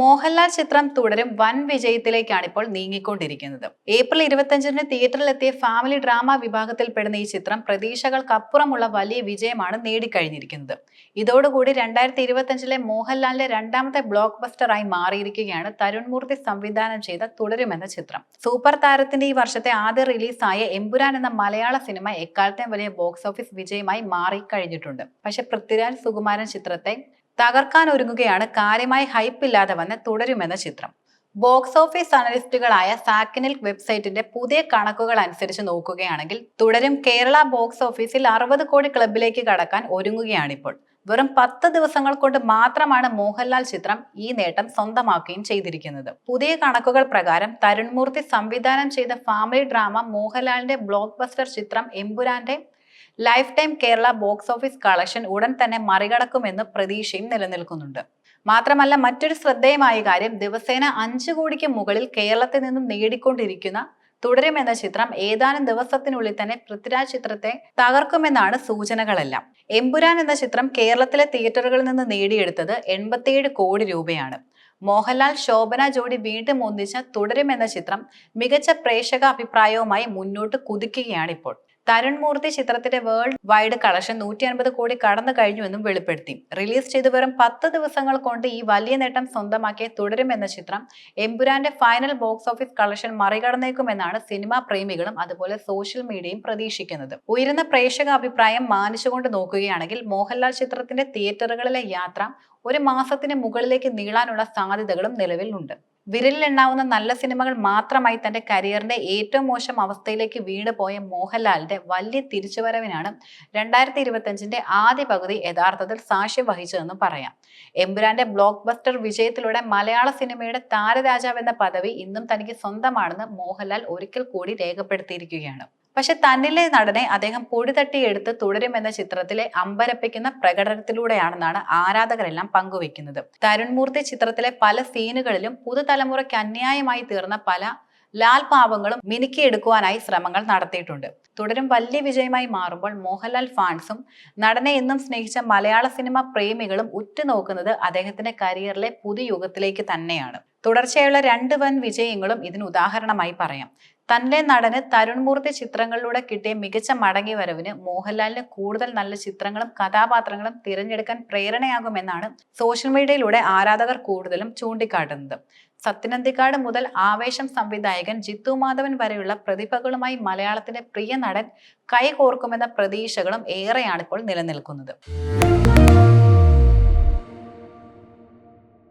മോഹൻലാൽ ചിത്രം തുടരും വൻ വിജയത്തിലേക്കാണ് ഇപ്പോൾ നീങ്ങിക്കൊണ്ടിരിക്കുന്നത്. ഏപ്രിൽ ഇരുപത്തിയഞ്ചിന് തിയേറ്ററിലെത്തിയ ഫാമിലി ഡ്രാമ വിഭാഗത്തിൽ പെടുന്ന ഈ ചിത്രം പ്രതീക്ഷകൾക്കപ്പുറമുള്ള വലിയ വിജയമാണ് നേടിക്കഴിഞ്ഞിരിക്കുന്നത്. ഇതോടുകൂടി രണ്ടായിരത്തി ഇരുപത്തിയഞ്ചിലെ മോഹൻലാലിന്റെ രണ്ടാമത്തെ ബ്ലോക്ക് ബസ്റ്ററായി മാറിയിരിക്കുകയാണ് തരുൺമൂർത്തി സംവിധാനം ചെയ്ത തുടരുമെന്ന ചിത്രം. സൂപ്പർ താരത്തിന്റെ ഈ വർഷത്തെ ആദ്യ റിലീസായ എമ്പുരാൻ എന്ന മലയാള സിനിമ എക്കാലത്തെയും വലിയ ബോക്സ് ഓഫീസ് വിജയമായി മാറിക്കഴിഞ്ഞിട്ടുണ്ട്. പക്ഷെ പൃഥ്വിരാജ് സുകുമാരൻ ചിത്രത്തെ തകർക്കാൻ ഒരുങ്ങുകയാണ് കാര്യമായി ഹൈപ്പ് ഇല്ലാതെ വന്ന് തുടരുമെന്ന ചിത്രം. ബോക്സ് ഓഫീസ് അനലിസ്റ്റുകളായ സാക്കിനിൽ വെബ്സൈറ്റിന്റെ പുതിയ കണക്കുകൾ അനുസരിച്ച് നോക്കുകയാണെങ്കിൽ തുടരും കേരള ബോക്സ് ഓഫീസിൽ അറുപത് കോടി ക്ലബിലേക്ക് കടക്കാൻ ഒരുങ്ങുകയാണിപ്പോൾ. വെറും പത്ത് ദിവസങ്ങൾ കൊണ്ട് മാത്രമാണ് മോഹൻലാൽ ചിത്രം ഈ നേട്ടം സ്വന്തമാക്കുകയും ചെയ്തിരിക്കുന്നത്. പുതിയ കണക്കുകൾ പ്രകാരം തരുൺമൂർത്തി സംവിധാനം ചെയ്ത ഫാമിലി ഡ്രാമ മോഹൻലാലിന്റെ ബ്ലോക്ക് ബസ്റ്റർ ചിത്രം എമ്പുരാന്റെ lifetime Kerala box office collection ഉടൻ തന്നെ മറികടക്കുമെന്ന് പ്രതീക്ഷയും നിലനിൽക്കുന്നുണ്ട്. മാത്രമല്ല മറ്റൊരു ശ്രദ്ധേയമായ കാര്യം ദിവസേന അഞ്ചു കോടിക്ക് മുകളിൽ കേരളത്തിൽ നിന്നും നേടിക്കൊണ്ടിരിക്കുന്ന തുടരും എന്ന ചിത്രം ഏതാനും ദിവസത്തിനുള്ളിൽ തന്നെ പൃഥ്വിരാജ് ചിത്രത്തെ തകർക്കുമെന്നാണ് സൂചനകളെല്ലാം. എമ്പുരാൻ എന്ന ചിത്രം കേരളത്തിലെ തിയേറ്ററുകളിൽ നിന്ന് നേടിയെടുത്തത് എൺപത്തിയേഴ് കോടി രൂപയാണ്. മോഹൻലാൽ ശോഭന ജോഡി വീണ്ടും ഒന്നിച്ച തുടരും എന്ന ചിത്രം മികച്ച പ്രേക്ഷക അഭിപ്രായവുമായി മുന്നോട്ട് കുതിക്കുകയാണ് ഇപ്പോൾ തരുൺ മൂർത്തി ചിത്രത്തിന്റെ വേൾഡ് വൈഡ് കളക്ഷൻ നൂറ്റി അൻപത് കോടി കടന്നു കഴിഞ്ഞുവെന്നും വെളിപ്പെടുത്തി. റിലീസ് ചെയ്ത് വെറും പത്ത് ദിവസങ്ങൾ കൊണ്ട് ഈ വലിയ നേട്ടം സ്വന്തമാക്കിയ തുടരുമെന്ന ചിത്രം എമ്പുരാന്റെ ഫൈനൽ ബോക്സ് ഓഫീസ് കളക്ഷൻ മറികടന്നേക്കുമെന്നാണ് സിനിമാ പ്രേമികളും അതുപോലെ സോഷ്യൽ മീഡിയയും പ്രതീക്ഷിക്കുന്നത്. ഉയരുന്ന പ്രേക്ഷക അഭിപ്രായം മാനിച്ചുകൊണ്ട് നോക്കുകയാണെങ്കിൽ മോഹൻലാൽ ചിത്രത്തിന്റെ തിയേറ്ററുകളിലെ യാത്ര ഒരു മാസത്തിന് മുകളിലേക്ക് നീളാനുള്ള സാധ്യതകളും നിലവിലുണ്ട്. വിരലിലെണ്ണാവുന്ന നല്ല സിനിമകൾ മാത്രമായി തന്റെ കരിയറിന്റെ ഏറ്റവും മോശം അവസ്ഥയിലേക്ക് വീണ് പോയ മോഹൻലാലിന്റെ വലിയ തിരിച്ചുവരവിനാണ് രണ്ടായിരത്തി ഇരുപത്തിയഞ്ചിന്റെ ആദ്യ പകുതി യഥാർത്ഥത്തിൽ സാക്ഷ്യം വഹിച്ചതെന്ന് പറയാം. എമ്പുരാന്റെ ബ്ലോക്ക് ബസ്റ്റർ വിജയത്തിലൂടെ മലയാള സിനിമയുടെ താരരാജാവ് എന്ന പദവി ഇന്നും തനിക്ക് സ്വന്തമാണെന്ന് മോഹൻലാൽ ഒരിക്കൽ കൂടി രേഖപ്പെടുത്തിയിരിക്കുകയാണ്. പക്ഷെ തന്നിലെ നടനെ അദ്ദേഹം പൊടിതട്ടി എടുത്ത് തുടരും തുടരുമെന്ന ചിത്രത്തിലെ അമ്പരപ്പിക്കുന്ന പ്രകടനത്തിലൂടെയാണെന്നാണ് ആരാധകരെല്ലാം പങ്കുവെക്കുന്നത് തരുൺമൂർത്തി ചിത്രത്തിലെ പല സീനുകളിലും പുതുതലമുറയ്ക്ക് അന്യായമായി തീർന്ന പല ലാൽ പാവങ്ങളും മിനുക്കിയെടുക്കുവാനായി ശ്രമങ്ങൾ നടത്തിയിട്ടുണ്ട്. തുടരും വലിയ വിജയമായി മാറുമ്പോൾ മോഹൻലാൽ ഫാൻസും നടനെ എന്നും സ്നേഹിച്ച മലയാള സിനിമ പ്രേമികളും ഉറ്റുനോക്കുന്നത് അദ്ദേഹത്തിന്റെ കരിയറിലെ പുതുയുഗത്തിലേക്ക് തന്നെയാണ്. തുടർച്ചയായുള്ള രണ്ട് വൻ വിജയങ്ങളും ഇതിന് ഉദാഹരണമായി പറയാം. തന്റെ നടന് തരുൺമൂർത്തി ചിത്രങ്ങളിലൂടെ കിട്ടിയ മികച്ച മടങ്ങി വരവിന് മോഹൻലാലിന് കൂടുതൽ നല്ല ചിത്രങ്ങളും കഥാപാത്രങ്ങളും തിരഞ്ഞെടുക്കാൻ പ്രേരണയാകുമെന്നാണ് സോഷ്യൽ മീഡിയയിലൂടെ ആരാധകർ കൂടുതലും ചൂണ്ടിക്കാട്ടുന്നത്. സത്യനന്ദിക്കാട് മുതൽ ആവേശം സംവിധായകൻ ജിത്തു മാധവൻ വരെയുള്ള പ്രതിഭകളുമായി മലയാളത്തിന്റെ പ്രിയ നടൻ കൈകോർക്കുമെന്ന പ്രതീക്ഷകളും ഏറെയാണ് ഇപ്പോൾ നിലനിൽക്കുന്നത്.